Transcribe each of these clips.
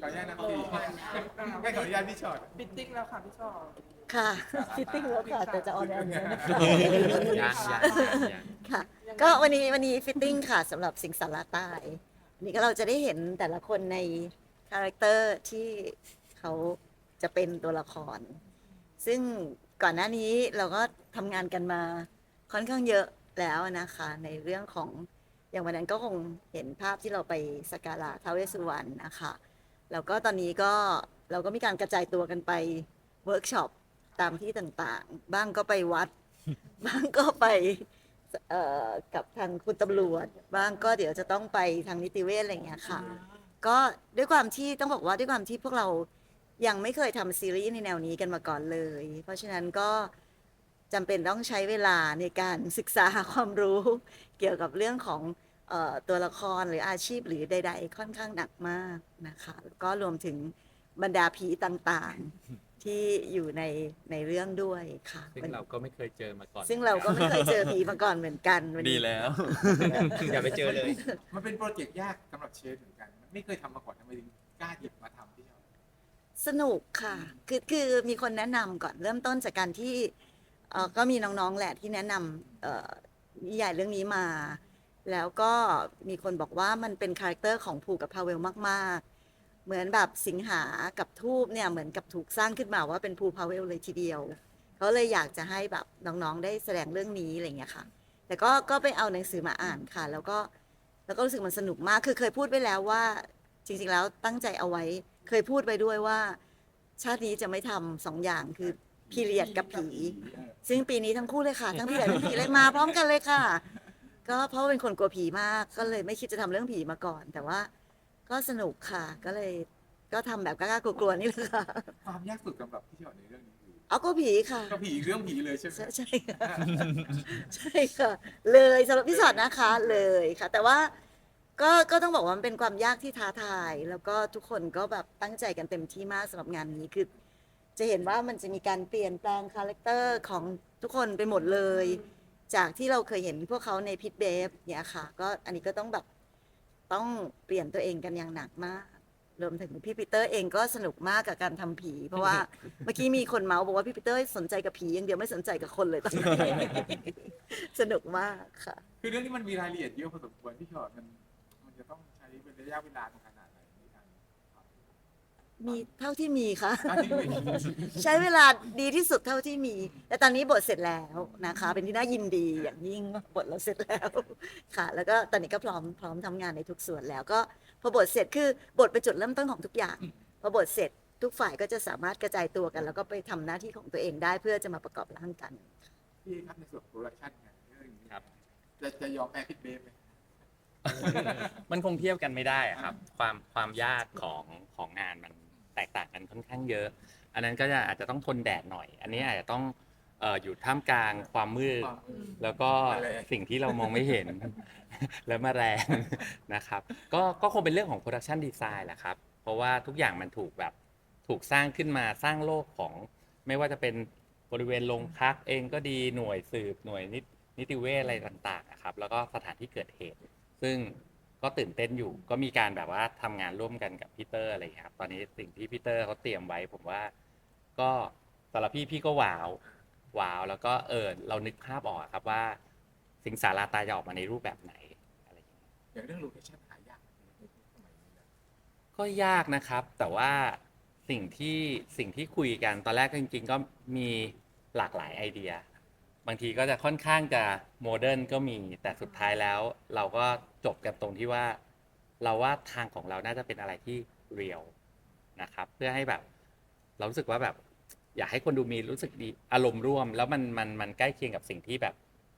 ขออนุญาตนะพี่ไม่ขออนุญาตพี่ชอตฟิตติ้งแล้วค่ะพี่ชอบค่ะฟิตติ้งแล้วค่ะแต่จะออนแอร์เนี้ยนะคะยังยังยัง ค่ะ ก็วันนี้วันนี้ฟิตติ้งค่ะสำหรับสิงสาราใต้วันนี้ก็เราจะได้เห็นแต่ละคนในคาแรคเตอร์ที่เขาจะเป็นตัวละคร ซึ่งก่อนหน้านี้เราก็ทำงานกันมาค่อนข้างเยอะแล้วนะคะ ในเรื่องของอย่างวันนั้นก็คงเห็นภาพที่เราไปสักการะท้าวเวสสุวรรณนะคะ แล้วก็ตอนนี้ก็เราก็มีการกระจายตัวกันไปเวิร์กช็อปตามที่ต่างๆ บ้างก็ไปวัด บ้างก็ไปเอ่อกับทางคุณตำรวจ บ้างก็เดี๋ยวจะต้องไปทางนิติเวชอะไรอย่างเงี้ยค่ะ ก็ด้วยความที่ต้องบอกว่าด้วยความที่พวกเรายังไม่เคยทำซีรีส์ในแนวนี้กันมาก่อนเลย เพราะฉะนั้นก็จำเป็นต้องใช้เวลาในการศึกษาความรู้ เกี่ยวกับเรื่องของเออ ตัวละครหรืออาชีพหรือใด ๆ ค่อนข้างหนักมากนะคะแล้วก็รวมถึงบรรดาผีต่างๆที่อยู่ในในเรื่องด้วยค่ะซึ่งเราก็ไม่เคยเจอมาก่อน ซึ่งเราก็ไม่เคยเจอผีมาก่อนเหมือนกันวันดีนี้แล้ว อย่าไปเจอเลย มันเป็นโปรเจกต์ยากสำหรับเชฟเหมือนกันไม่เคยทำมาก่อนทำไมถึงกล้าหยิบมาทำพี่ชอตสนุกค่ะ คือคือมีคนแนะนำก่อนเริ่มต้นจากการที่เอ่อก็มีน้องๆแหละที่แนะนำเอ่อนิยายเรื่องนี้มา แล้วก็มีคนบอกว่ามันเป็นคาแรคเตอร์ของภูกับพาเวลมากๆ เหมือนแบบสิงหากับทูบเนี่ยเหมือนกับถูกสร้างขึ้นมาว่าเป็นภูพาเวลเลยทีเดียวเขาเลยอยากจะให้แบบน้องๆได้แสดงเรื่องนี้อะไรอย่างเงี้ยค่ะ แต่ก็ก็ไปเอาหนังสือมาอ่านค่ะ แล้วก็แล้วก็รู้สึกมันสนุกมากคือเคยพูดไว้แล้วว่า จริง ๆ แล้วตั้งใจเอาไว้ เคยพูดไปด้วยว่า ชาตินี้จะไม่ทำสองอย่างคือพีเรียดกับผี ซึ่งปีนี้ทั้งคู่เลยค่ะ ทั้งพีเรียดทั้งผีเลยมาพร้อมกันเลยค่ะ ก็เพราะว่าเป็นคนกลัวผีมากก็เลยไม่คิดจะทำเรื่องผีมาก่อน แต่ว่าก็สนุกค่ะ ก็เลยก็ทำแบบกล้าๆกลัวๆนี่แหละค่ะความยากสุดสำหรับพี่ชอตในเรื่องนี้คือเอาก็ผีค่ะก็ผีเรื่องผีเลยใช่ไหมใช่ใช่ค่ะใช่ค่ะ เลยสำหรับพี่สอดนะคะเลยค่ะ แต่ว่าก็ก็ต้องบอกว่ามันเป็นความยากที่ท้าทาย แล้วก็ทุกคนก็แบบตั้งใจกันเต็มที่มากสำหรับงานนี้คือ จะเห็นว่ามันจะมีการเปลี่ยนแปลงคาแรคเตอร์ของทุกคนไปหมดเลย จากที่เราเคยเห็นพวกเขาในพิทเบฟเนี่ยค่ะ ก็อันนี้ก็ต้องแบบต้องเปลี่ยนตัวเองกันอย่างหนักมาก รวมถึงพี่ปีเตอร์เองก็สนุกมากกับการทำผี เพราะว่าเมื่อกี้มีคนเมาส์บอกว่าพี่ปีเตอร์สนใจกับผีอย่างเดียวไม่สนใจกับคนเลยตอนนี้สนุกมากค่ะ คือเรื่องนี้มันมีรายละเอียดเยอะพอสมควรพี่ชอตมันมันจะต้องใช้เป็นระยะเวลาขนาดไหนในการ มีเท่าที่มีค่ะอะที่มีใช้เวลาดีที่สุดเท่าที่มีแต่ตอนนี้บทเสร็จแล้วนะคะ เป็นที่น่ายินดีอย่างยิ่งว่าบทเราเสร็จแล้วค่ะ แล้วก็ตอนนี้ก็พร้อมพร้อมทำงานในทุกส่วนแล้วก็พอบทเสร็จคือบทเป็นจุดเริ่มต้นของทุกอย่างพอบทเสร็จทุกฝ่ายก็จะสามารถกระจายตัวกัน แล้วก็ไปทำหน้าที่ของตัวเองได้เพื่อจะมาประกอบร่างกันพี่ครับในส่วนโปรดักชั่นงานเรื่องนี้ครับจะจะยอมแพ้พิทเบฟไหมมันคงเทียบกันไม่ได้อะครับ ความความยากของของงานมัน แตกต่างกันค่อนข้างเยอะ อันนั้นก็จะอาจจะต้องทนแดดหน่อย อันนี้อาจจะต้องเอ่ออยู่ท่ามกลางความมืดความมืดแล้วก็แมลงสิ่งที่เรามองไม่เห็น และแมาแรงนะครับ ก็ก็คงเป็นเรื่องของโปรดักชันดีไซน์แหละครับ เพราะว่าทุกอย่างมันถูกแบบถูกสร้างขึ้นมาสร้างโลกของ ไม่ว่าจะเป็นบริเวณโรงพักเองก็ดีหน่วยสืบหน่วยนินิติเวชอะไรต่างๆนะครับ แล้วก็สถานที่เกิดเหตุ ซึ่ง ก็ตื่นเต้นอยู่ ก็มีการแบบว่าทำงานร่วมกันกับพีเตอร์อะไรอย่างเงี้ยครับตอนนี้สิ่งที่พีเตอร์เขาเตรียมไว้ ผมว่า ก็สำหรับพี่พี่ก็ว้าวว้าวแล้วก็เออเรานึกภาพออกอะครับว่า สิงสาราตายจะออกมาในรูปแบบไหนอะไรอย่างเงี้ย อย่างเรื่องโลเคชั่นหายากในสมัยนี้นะก็ยากนะครับ แต่ว่าสิ่งที่สิ่งที่คุยกันตอนแรกจริงๆ ก็มีหลากหลายไอเดีย บางทีก็จะค่อนข้างจะโมเดิร์นก็มีแต่สุดท้ายแล้ว เราก็จบกันตรงที่ว่า เราว่าทางของเราน่าจะเป็นอะไรที่เรียลนะครับ เพื่อให้แบบ เรารู้สึกว่าแบบ อยากให้คนดูมีรู้สึกดีอารมณ์ร่วม แล้วมันมันมันใกล้เคียงกับสิ่งที่แบบ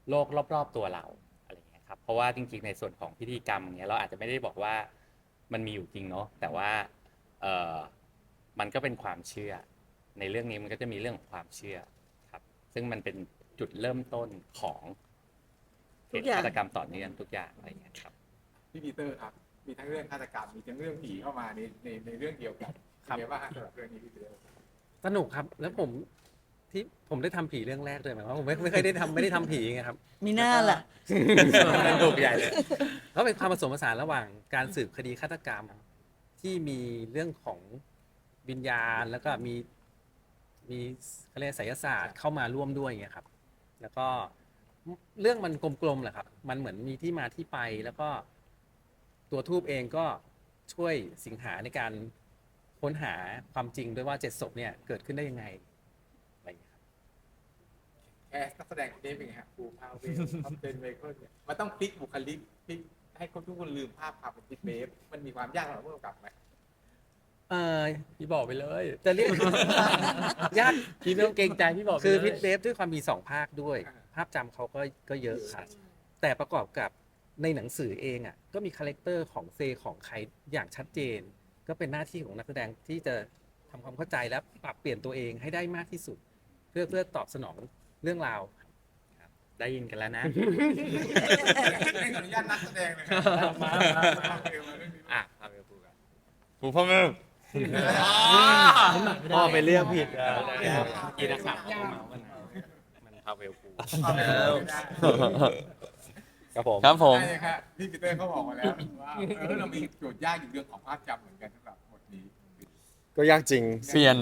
โลกรอบ ๆ ตัวเราอะไรอย่างเงี้ยครับเพราะว่าจริง ๆ ในส่วนของพิธีกรรมเนี้ยเราอาจจะไม่ได้บอกว่ามันมีอยู่จริงเนาะแต่ว่าเออมันก็เป็นความเชื่อ ในเรื่องนี้มันก็จะมีเรื่องของความเชื่อครับ ซึ่งมันเป็น จุดเริ่มต้นของเหทุกตุอย่าง ฆาตกรรมต่อเนื่องทุกอย่างอะไรอย่างเงี้ยครับ พี่ปีเตอร์ครับ มีทั้งเรื่องฆาตกรรม มีทั้งเรื่องผีเข้ามาในในในเรื่องเดียวกันครับ เป็นไงบ้างฮะสำหรับเรื่องนี้พี่ปีเตอร์ สนุกครับ แล้วผมที่ผมได้ทำผีเรื่องแรกเลยหมายความว่าผมไม่ไม่เคยได้ทำไม่ได้ทำผีไงครับ มีหน้าล่ะ สนุกใหญ่เลยแล้วเป็นความผสมผสานระหว่างการสืบคดีฆาตกรรม ที่มีเรื่องของวิญญาณแล้วก็มีมีเขาเรียกไสยศาสตร์เข้ามาร่วมด้วยอย่างเงี้ยครับ แล้วก็เรื่องมันกลมๆแหละครับ มันเหมือนมีที่มาที่ไปแล้วก็ตัวทูบเองก็ช่วยสิงหาในการค้นหาความจริงด้วยว่าเจ็ดศพเนี่ยเกิดขึ้นได้ยังไงอะไรอย่างเงี้ยครับแคสนักแสดงคนนี้เป็นไงฮะปูพาวเวลท็อปเทนเมเคิลเนี่ยมันต้องพลิกบุคลิกพลิกให้คนทุกคนลืมภาพความเป็นพิทเบฟมันมีความยากสำหรับผู้กำกับไหม เออพี่บอกไปเลยจะเรียก ยากพี่ไม่ต้องเกรงใจพี่บอกไปคือเลยพิทเบฟด้วยความมีสองภาคด้วยอ่าภาพจำเขาก็ก็เยอะครับแต่ประกอบกับในหนังสือเองอะก็มีคาแรคเตอร์ของเซของใครอย่างชัดเจน ก็เป็นหน้าที่ของนักแสดงที่จะทำความเข้าใจและปรับเปลี่ยนตัวเองให้ได้มากที่สุด เพื่อเพื่อตอบสนองเรื่องราว ได้ยินกันแล้วนะไม่ขออนุญาตนักแสดงเลยครับมามามาพาวเวลมาเรื่องนี้ อะพาไปปูกันปูพ่อแม่ พ่อไปเรียกผิดอะกีนักข่าวเขาเมาส์กันนะมันพาเวลปูพาวเวลไม่ได้ครับผม ครับผม ใช่ครับพี่ปีเตอร์เขาบอกมาแล้วว่าเออเรามีโจทย์ยากอยู่เรื่องของภาพจำเหมือนกันสำหรับบทนี้ ก็ยากจริง เปลี่ยน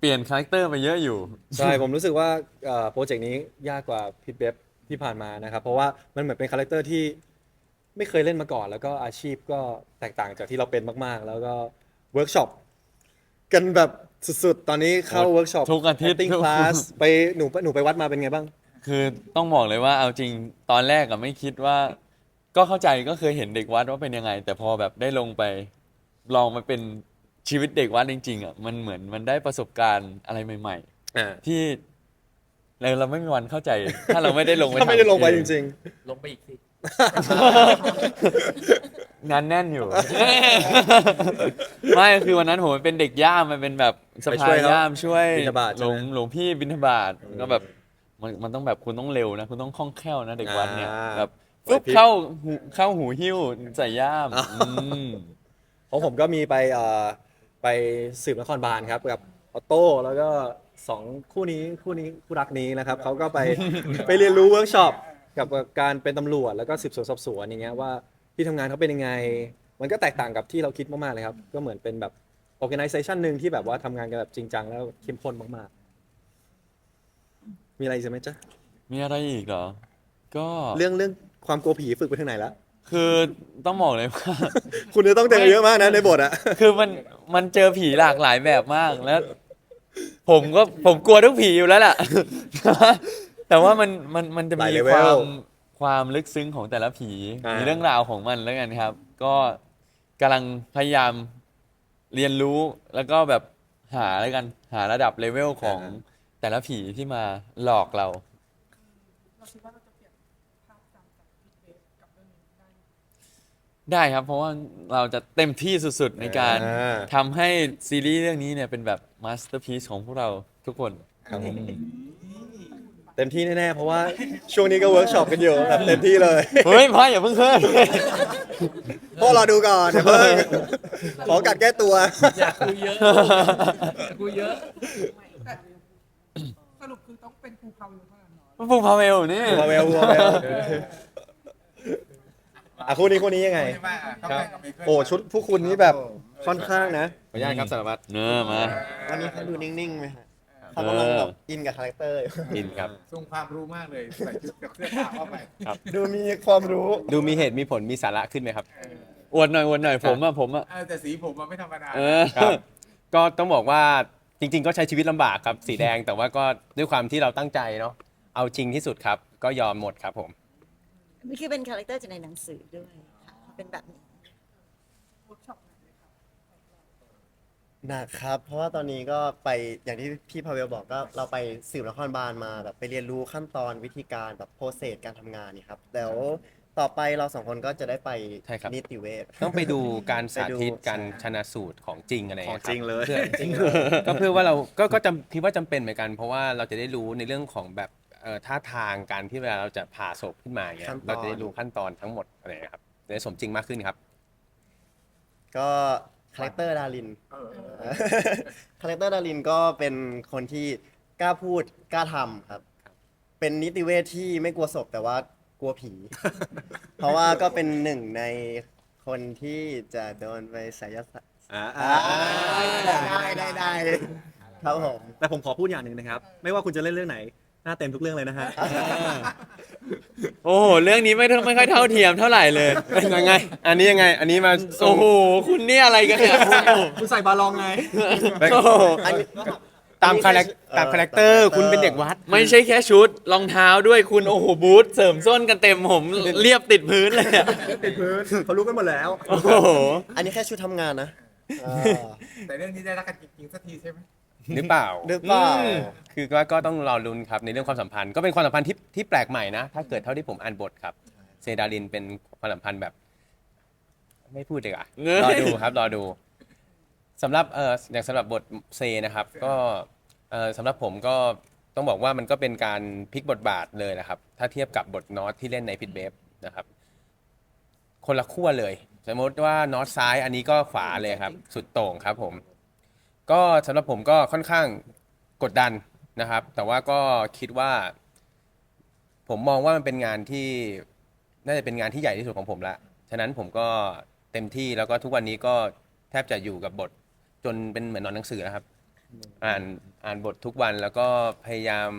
เปลี่ยนคาแรคเตอร์ไปเยอะอยู่ ใช่ ผมรู้สึกว่าเอ่อโปรเจกต์นี้ยากกว่าพิทเบฟที่ผ่านมานะครับ เพราะว่ามันเหมือนเป็นคาแรคเตอร์ที่ไม่เคยเล่นมาก่อน แล้วก็อาชีพก็แตกต่างจากที่เราเป็นมาก ๆ แล้วก็ เวิร์กช็อปกันแบบสุดๆ ตอนนี้เข้าเวิร์กช็อปทุกอาทิตย์ติ้งทุก คลาสไปหนูหนูไปวัดมาเป็นไงบ้าง คือต้องบอกเลยว่าเอาจริงตอนแรกอะไม่คิดว่า ก็เข้าใจก็เคยเห็นเด็กวัดว่าเป็นยังไง แต่พอแบบได้ลงไป ลองมาเป็นชีวิตเด็กวัดจริงๆอะมันเหมือนมันได้ประสบการณ์อะไรใหม่ อ่าๆ ที่เราเราไม่มีวันเข้าใจ ถ้าเราไม่ได้ลงไปถ้าไม่ได้ลงไปทำจเอริง ลงไปอีกสิ งานแน่นอยู่ ไม่คือวันนั้นผมเป็นเด็กย่ามมันเป็นแบบสะไปช่พาวยยเขาย่ามช่วยบิณฑบาตหใช่ลไหมวงหลวงพี่บิณฑบาตก็แบบมันมันต้องแบบคุณต้องเร็วนะ คุณต้องคล่องแคล่วนะเด็กวัดเนี่ยอ่าแบบไหวพริปุ๊บบเข้าหูเข้าหูหิ้วใส่ย่ามอ่าอืมๆของผมก็มีไปเอ่อไปสืบนครบาลครับกับออโต้แล้วก็สองคู่นี้คู่นี้คู่รักนี้นะครับเขาก็ไป ไปเรียนรู้เวิร์กช็อป กับการเป็นตำรวจแล้วก็สืบสวนสอบสวนอย่างเงี้ยว่าที่ทำงานเขาเป็นยังไง มันก็แตกต่างกับที่เราคิดมากๆเลยครับ ก็เหมือนเป็นแบบ organization หนึ่งที่แบบว่าทำงานกันแบบจริงจังแล้วเข้มข้นมากๆ มีอะไรอีกไหมจ๊ะ มีอะไรอีกเหรอ ก็เรื่องเรื่องความกลัวผีฝึกไปทางไหนแล้ว คือต้องบอกเลยว่า คุณจะต้องเจอเยอะมากนะในบทอะ คือมันมันเจอผีหลากหลายแบบมากแล้ว ผมก็ผมกลัวทุกผีอยู่แล้วล่ะ แต่ว่ามันมันมันจะหลายมีเลเวควาลมความลึกซึ้งของแต่ละผีอ่ามีมีเรื่องราวของมันแล้วกันครับ ก็กำลังพยายามเรียนรู้แล้วก็แบบหาแล้วกันหาระดับเลเวลของแต่ละผีที่มาหลอกเรา เราคิดว่าเราจะเปลี่ยนภาพจำจากพิเบสกับเรื่องนี้ได้ไหมได้ครับ เพราะว่าเราจะเต็มที่สุดๆในการอ่า ทำให้ซีรีส์เรื่องนี้เนี่ยเป็นแบบมาสเตอร์พี e ของพวกเราทุกคน ครับผม เต็มที่แน่ๆ เพราะว่าช่วงนี้ก็เวิร์กช็อปกันอยู่แบบเต็มที่เลย เฮ้ยพ่ออย่าเพิ่งเพิ่มพวกเราดูก่อนเดี๋ยวเพิ่งขอกัดแก้ตัว อยากคุยเยอะอยากคุยเยอะ แต่สรุปคือต้องเป็นภูเขาอยู่เท่านั้นเนาะฟูพาเวลนี่วัวเวลวัวเวลอะคู่นี้คู่นี้ยังไง ใช่ไหมอะต้องแบ่งกับเมเคิลโอ้ชุดผู้คุณนี้แบบค่อนข้างนะขออนุญาตครับสารวัตรเนอะมาวันนี้เขาดูนิ่งๆไหมฮะ เอเขากำลังอแบบอินกับคาแรคเตอร์อยู่ อินครับ ทรงความรู้มากเลยใส่ชุดกับเสื้อขาวเข้าไปดูมีความรู้ดูมีเหตุมีผลมีสาระขึ้นไหมครับเอออวดหน่อยอวดหน่อยผมอะผมอะ เออแต่สีผมมันไม่ธรรมดาเออครับ ก็ต้องบอกว่าจริง ๆ ก็ใช้ชีวิตลำบากครับสีแดง แต่ว่าก็ด้วยความที่เราตั้งใจเนาะเอาจริงที่สุดครับ ก็ยอมหมดครับผม นี่คือเป็นคาแรคเตอร์จากในหนังสือด้วยค่ะเป็นแบบนี้ เวิร์กช็อปไหนเลยครับ หนักครับ เพราะว่าตอนนี้ก็ไปอย่างที่พี่พาเวลบอกก็เราไปสืบนครบาลมาแบบไปเรียนรู้ขั้นตอนวิธีการแบบโปรเซสการทำงานนี่ครับแล้วต่อไปเราสองคนก็จะได้ไปใช่ครับ นิติเวช ต้องไปดูการสาธิตไปดู การชนะสูตรของจริงอะไรของเงี้ยคจบริงเลยเพื่อจริงก็เพื่อว่าเราก็ก็จำคิดว่าจำเป็นเหมือนกัน เพราะว่าเราจะได้รู้ในเรื่องของแบบเอ่อท่าทางการที่เวลาเราจะผ่าศพขึ้นมาเงี้ยขั้นตอน เราจะได้รู้ขั้นตอนทั้งหมดอะไรนะครับจะได้สมจริงมากขึ้นครับ ก็ คาแรคเตอร์ดาริน เออคาแรคเตอร์ดารินก็เป็นคนที่กล้าพูดกล้าทำครับ เป็นนิติเวชที่ไม่กลัวศพแต่ว่ากลัวผี เพราะว่าก็เป็นหนึ่งในคนที่จะโดนไปไสยศาสตร์อ่าอ่าได้ได้ได้ครับผม แต่ผมขอพูดอย่างหนึ่งนะครับ ไม่ว่าคุณจะเล่นเรื่องไหน หน้าเต็มทุกเรื่องเลยนะฮะ โอ้โห เรื่องนี้ไม่ไม่ค่อยเท่าเทียมเท่าไหร่เลย เป็นยังไง อันนี้ยังไง อันนี้มาส่โอ้งโห คุณนี่อะไรกันเนี่ยคุณใส่บาลองไง โอ้โหอันนี้ ตามคาแรคตามคาแรคเตอร์ คุณเป็นเด็กวัด ไม่ใช่แค่ชุดรองเท้าด้วยคุณโอ้โหบูทเสริมส้นกันเต็มผมเรียบติดพื้นเลยอะติดพื้นเขารู้กันหมดแล้ว โอ้โห อันนี้แค่ชุดทำงานนะอ่าแต่เรื่องนี้ได้รักกันจริงๆสักทีใช่ไหม หรือเปล่า หรือเปล่าอืมคือก็ก็ต้องรอลุ้นครับในเรื่องความสัมพันธ์ก็เป็นความสัมพันธ์ที่ที่แปลกใหม่นะ ถ้าเกิดเท่าที่ผมอ่านบทครับ เซดารินเป็นความสัมพันธ์แบบ ไม่พูดดีกว่าเอ้ยรอดูครับรอดูสำหรับเอออย่างสำหรับบทเซนะครับ ก็เออสำหรับผมก็ต้องบอกว่ามันก็เป็นการพลิกบทบาทเลยนะครับ ถ้าเทียบกับบทนอตที่เล่นในพิทเบฟนะครับ คนละขั้วเลย สมมติว่านอตซ้ายอันนี้ก็ขวาเลยครับ สุดโต่งครับผม ก็สำหรับผมก็ค่อนข้างกดดันนะครับ แต่ว่าก็คิดว่า ผมมองว่ามันเป็นงานที่น่าจะเป็นงานที่ใหญ่ที่สุดของผมละฉะนั้นผมก็เต็มที่แล้วก็ทุกวันนี้ก็แทบจะอยู่กับบทจนเป็นเหมือนนอนหนังสือนะครับ อ่านอ่านบททุกวันแล้วก็พยายาม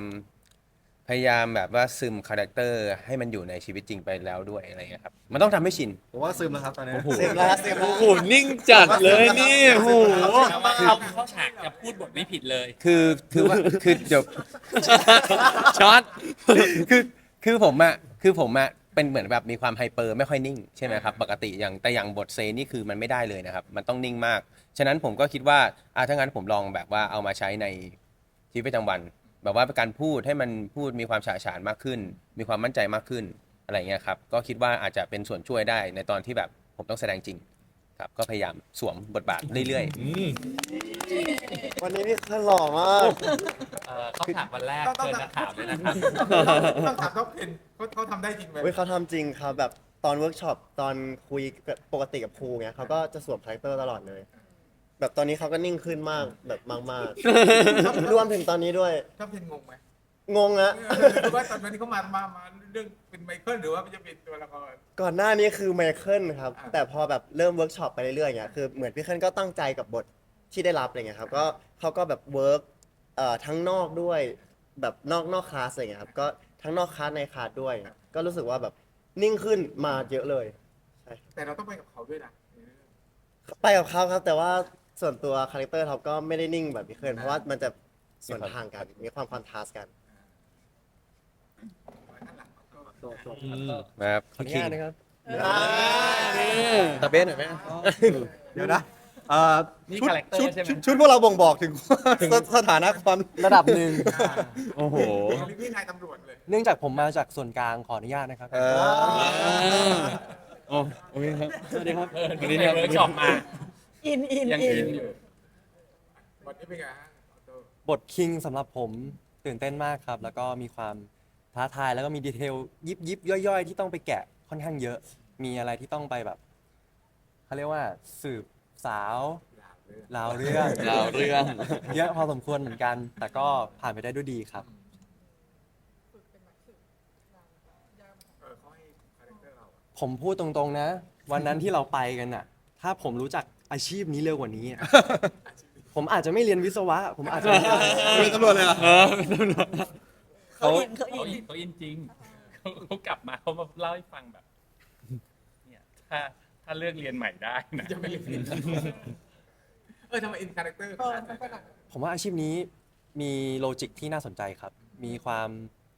พยายามแบบว่าซึมคาแรคเตอร์ให้มันอยู่ในชีวิตจริงไปแล้วด้วยอะไรอย่างเงี้ยครับมันต้องทำให้ชิน ผมว่าซึมแล้วครับตอนนี้เซฟแล้วเซฟแล้วโอ้โหนิ่งจัดเลยนี่โอ้โหเข้าฉากจะพูดบทไม่ผิดเลย คือคือว่าคือเดี๋ยว ช็อต คือคือผมอะคือผมอะเป็นเหมือนแบบมีความไฮเปอร์ไม่ค่อยนิ่งใช่ไหมครับปกติอย่างแต่อย่างบทเซนี่คือมันไม่ได้เลยนะครับ มันต้องนิ่งมาก ฉะนั้นผมก็คิดว่าอะถ้างั้นผมลองแบบว่าเอามาใช้ในชีวิตประจำวัน แบบว่าเป็นการพูดให้มันพูดมีความฉาฉานมากขึ้น มีความมั่นใจมากขึ้นอะไรเงี้ยครับก็คิดว่าอาจจะเป็นส่วนช่วยได้ในตอนที่แบบผมต้องแสดงจริงครับก็พยายามสวมบทบาทเรื่อยๆ วันนี้พี่เคยหล่อมากเอ่อเข้าฉากวันแรกเกินนักข่าวเลยนะครับ ต้องถามท็อปเทนเขาเขาทำได้จริงไหมเว้ยเขาทำจริงครับแบบตอนเวิร์กช็อปตอนคุยกับปกติกับครูเงี้ยเขาก็จะสวมคาแรคเตอร์ตลอดเลย แบบตอนนี้เขาก็นิ่งขึ้นมากแบบมากๆรวมถึงตอนนี้ด้วยท็อปเทนงงไหมงงอะหรือว่าตอนนี้เขามามามาเรื่องเป็นไมเคิลหรือว่ามันจะเป็นตัวละคร ก่อนหน้านี้คือไมเคิลครับอ่าแต่พอแบบเริ่มเวิร์กช็อปไปเรื่อยๆเงี้ยคือเหมือนพี่เคิลก็ตั้งใจกับบทที่ได้รับอะไรเงี้ยครับก็เขาก็แบบเวิร์กเอ่อทั้งนอกด้วยแบบนอกนอกคลาสอะไรเงี้ยครับก็ทั้งนอกคลาสในคลาสด้วยครับก็รู้สึกว่าแบบนิ่งขึ้นมาเยอะเลย แต่เราต้องไปกับเขาด้วยนะไปกับเขาครับ แต่ว่า ส่วนตัวคาแรคเตอร์เขาก็ไม่ได้นิ่งแบบพี่เคิลเพราะว่ามันจะส่วนทางกันมีความคอนทราสต์กันนะครับขออนุญาตนะครับตะเบนหน่อยไหมเดี๋ยวนะเอ่อนี่ชุด character ชุดใช่ไหม ชุดชุดพวกเราบ่งบอกถึงสสถานะความระดับหนึ่ง โอ้โหหรือพี่นายตำรวจเลยเนื่องจากผมมาจากส่วนกลางขออนุญาตนะครับ เออ โอ้โอเคครับ สวัสดีครับเออนี่ในเวิร์กช็อปมา อินอินยังอิอินนอยู่วันนี้เป็นไงฮะออโต้บทคิงสำหรับผมตื่นเต้นมากครับ แล้วก็มีความท้าทายแล้วก็มีดีเทลยิบยิบย่อยๆ ที่ต้องไปแกะค่อนข้างเยอะ มีอะไรที่ต้องไปแบบเขาเรียกว่าสืบสาวราวเรื่องราวเรื่อง เยอะพอสมควรเหมือนกัน แต่ก็ผ่านไปได้ด้วยดีครับฝึกเป็นนักสืบนานยากไหมเออเขาให้คาแรคเตอร์เราอะผมพูดตรงๆนะ วันนั้นที่เราไปกันน่ะ ถ้าผมรู้จัก อาชีพนี้เร็วกว่านี้อะ ผมอาจจะไม่เรียนวิศวะ ผมอาจจะไม่เป็นตำรวจเลยเหรอ เออเป็นตำรวจเขาอินเขาเขาอิอินนเขาอินจริงเขาเขากลับมาเขามาเล่าให้ฟังแบบ เนี่ย ถ้าถ้าเลือกเรียนใหม่ได้นะจะไม่เรียนเออทำไมอินคาแรคเตอร์เออทำไมหนักผมว่าอาชีพนี้มีโลจิกที่น่าสนใจครับ มีความ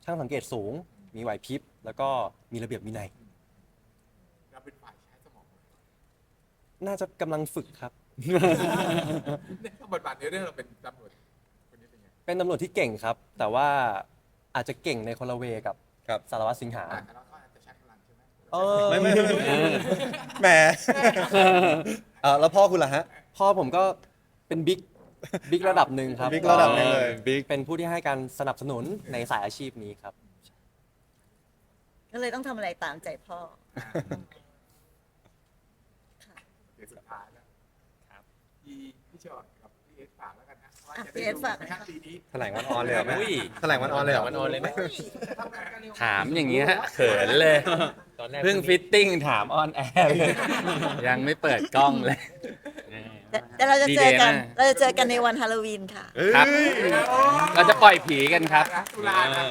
ช่างสังเกตสูง มีไหวพริบ แล้วก็มีระเบียบวินัย เราเป็นฝ่ายใช้สมอง น่าจะกำลังฝึกครับ เนี่ยบทบาทในเรื่องเราเป็นตำรวจคนนี้เป็นไงเป็นตำรวจที่เก่งครับ แต่ว่าอาจจะเก่งในคนละเวกับครับ สารวัตรสิงหา อ่าแต่เราก็อาจจะใช้พลังใช่ไหมเออไม่ไม่ไม่ไม่แหมเออแล้วพ่อคุณล่ะฮะ พ่อผมก็เป็นบิ๊กบิ๊กระดับหนึ่งครับบิ๊กระดับหนึ่งเลย บิ๊ก เป็นผู้ที่ให้การสนับสนุนในสายอาชีพนี้ครับ ก็เลยต้องทำอะไรตามใจพ่อเดี๋ยว สุดท้ายแล้วครับพี่พี่ชอดกับพี่เอสฝากแล้วกันนะว่าอะจะพี่ได้เอสดูฝากไหมนะคครัรับบปีนี้แถลงวันออนเลยเหรอแม่อุ้ย แถลงวันออนเลยเหรอวันออนเลยไหมทำงานกันเร็วถามอย่างเงี้ยเขินเลยเพิ่งฟิตติ้งถามออนแอร์เลยยังไม่เปิดกล้องเลย แต่แต่เราจะเจอกันดีๆนะเราจะเจอกันในวันฮาโลวีนค่ะ ครับ เราจะปล่อยผีกันครับตุลาครับ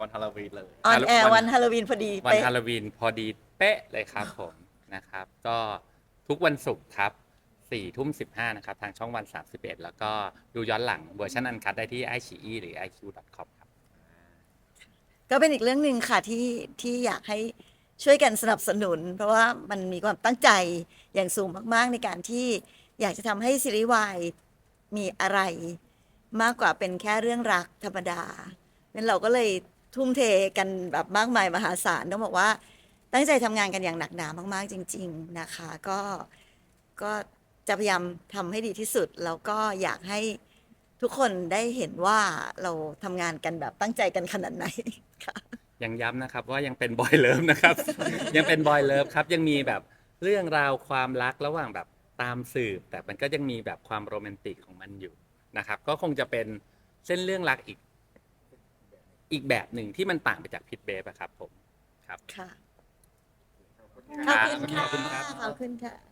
วันฮาโลวีนเลย ออนแอร์วัวันนฮาโลวีนพอดีวันเป๊ะ ฮาโลวีนพอดีเป๊ะเลยครับผมนะครับ ก็ ทุกวันศุกร์ครับ4ทุ่ม15นะครับ ทางช่องวัน 31 แล้วก็ดูย้อนหลังเวอร์ชันอันคัดได้ที่ i อ e หรือ iq.com ครับ ก็เป็นอีกเรื่องหนึ่งค่ะที่ที่อยากให้ช่วยกันสนับสนุน เพราะว่ามันมีความตั้งใจอย่างสูงมาก ๆ ในการที่อยากจะทำให้ซีรีส์วายมีอะไร มากกว่าเป็นแค่เรื่องรักธรรมดานั้นเราก็เลยทุ่มเทกันแบบมากมายมหาศาลต้องบอกว่า ตั้งใจทำงานกันอย่างหนักหนามากๆจริง ๆนะคะ ก็ก็จะพยายามทำให้ดีที่สุด แล้วก็อยากให้ทุกคนได้เห็นว่าเราทำงานกันแบบตั้งใจกันขนาดไหนค่ะ ยังย้ำนะครับว่ายังเป็นบอยเลิฟนะครับ ยังเป็นบอยเลิฟครับ ยังมีแบบเรื่องราวความรักระหว่างแบบตามสืบ แต่มันก็ยังมีแบบความโรแมนติกของมันอยู่นะครับ ก็คงจะเป็นเส้นเรื่องรักอีก อีกแบบหนึ่งที่มันต่างไปจากพิทเบฟอะครับผมครับ ค่ะค ขอบคุณค่ะขอบคุณค่ะ